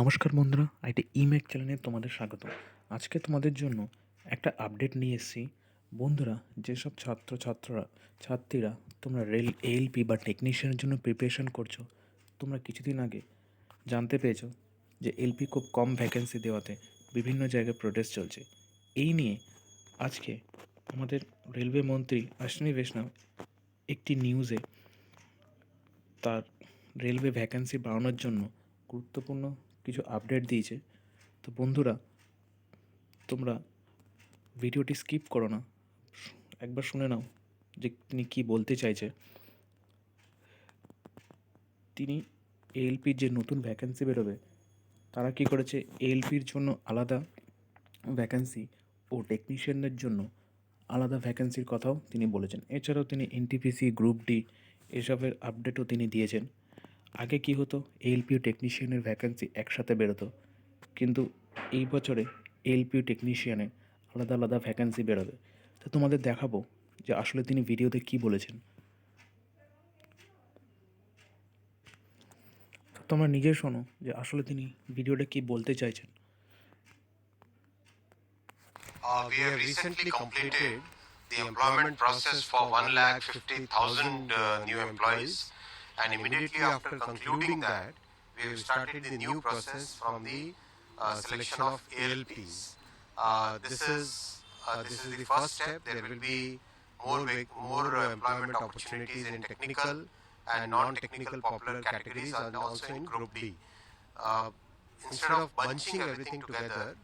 নমস্কার বন্ধুরা, আইটি ইমেক চ্যানেলে তোমাদের স্বাগত। আজকে তোমাদের জন্য একটা আপডেট নিয়ে এসেছি। বন্ধুরা, যেসব ছাত্র ছাত্ররা ছাত্রীরা তোমরা রেল এলপি বা টেকনিশিয়ানের জন্য প্রিপারেশন করছ, তোমরা কিছুদিন আগে জানতে পেরেছ যে এলপি খুব কম ভ্যাকেন্সি দেওয়াতে বিভিন্ন জায়গায় প্রোটেস্ট চলছে। এই নিয়ে আজকে আমাদের রেলওয়ে মন্ত্রী অশ্বিনী বৈষ্ণব একটি নিউজে তার রেলওয়ে ভ্যাকেন্সি বাড়ানোর জন্য গুরুত্বপূর্ণ কিছু আপডেট দিয়েছে। তো বন্ধুরা, তোমরা ভিডিওটি স্কিপ করো না। একবার শুনে নাও যে তিনি কি বলতে চাইছে। তিনি এএলপির যে নতুন ভ্যাকেন্সি বেরোবে, তারা কি করেছে? এএলপির জন্য আলাদা ভ্যাকেন্সি ও টেকনিশিয়ানদের জন্য আলাদা ভ্যাকেন্সির কথাও তিনি বলেছেন। এছাড়াও তিনি এনটিপিসি গ্রুপ ডি এসবের আপডেটও তিনি দিয়েছেন। আগে কি হতো এলপি ও টেকনিশিয়ানের ভ্যাকেন্সি একসাথে বেরোতো। কিন্তু এই বছরে এলপি ও টেকনিশিয়ানের আলাদা আলাদা ভ্যাকেন্সি বেরোবে। তো তোমাদের দেখাবো যে আসলে তিনি ভিডিওতে কি বলেছেন। তোমরা নিজে শোনো যে আসলে তিনি ভিডিওটা কি বলতে চাইছেন। Uh, we have recently completed the employment process for 1,50,000 uh, new employees, and immediately after concluding that, we have started the new process from the uh, selection of ALPs. Uh, this is uh, this is the first step. There will be more more uh, employment opportunities in technical and non-technical popular categories, and also in Group D. Uh, instead of bunching everything together,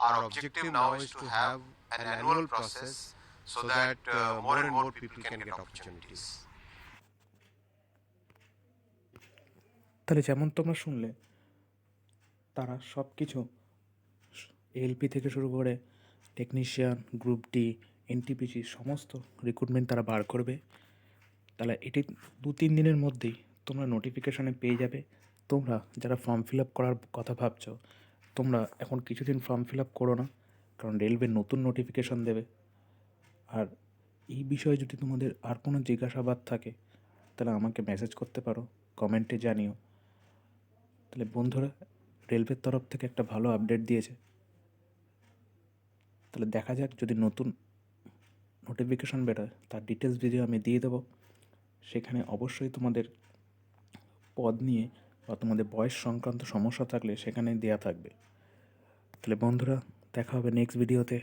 our objective now is to have an annual process so that uh, more and more people can get opportunities. তাহলে যেমন তোমরা শুনলে, তারা সব কিছু LP থেকে শুরু করে টেকনিশিয়ান গ্রুপ ডি এনটিপিসি সমস্ত রিক্রুটমেন্ট তারা বার করবে। তাহলে এটি দু তিন দিনের মধ্যেই তোমরা নোটিফিকেশানে পেয়ে যাবে। তোমরা যারা ফর্ম ফিল আপ করার কথা ভাবছ, তোমরা এখন কিছুদিন ফর্ম ফিল আপ করো না, কারণ রেলওয়ে নতুন নোটিফিকেশান দেবে। আর এই বিষয়ে যদি তোমাদের আর কোনো জিজ্ঞাসাবাদ থাকে, তাহলে আমাকে মেসেজ করতে পারো কমেন্টে জানিও। তাহলে বন্ধুরা, রেলওয়ের তরফ থেকে একটা ভালো আপডেট দিয়েছে। তাহলে দেখা যাক যদি নতুন নোটিফিকেশান বেরোয় তার ডিটেলস ভিডিও আমি দিয়ে দেবো। সেখানে অবশ্যই তোমাদের পদ নিয়ে বা তোমাদের বয়স সংক্রান্ত সমস্যা থাকলে সেখানে দেয়া থাকবে। তাহলে বন্ধুরা, দেখা হবে নেক্সট ভিডিওতে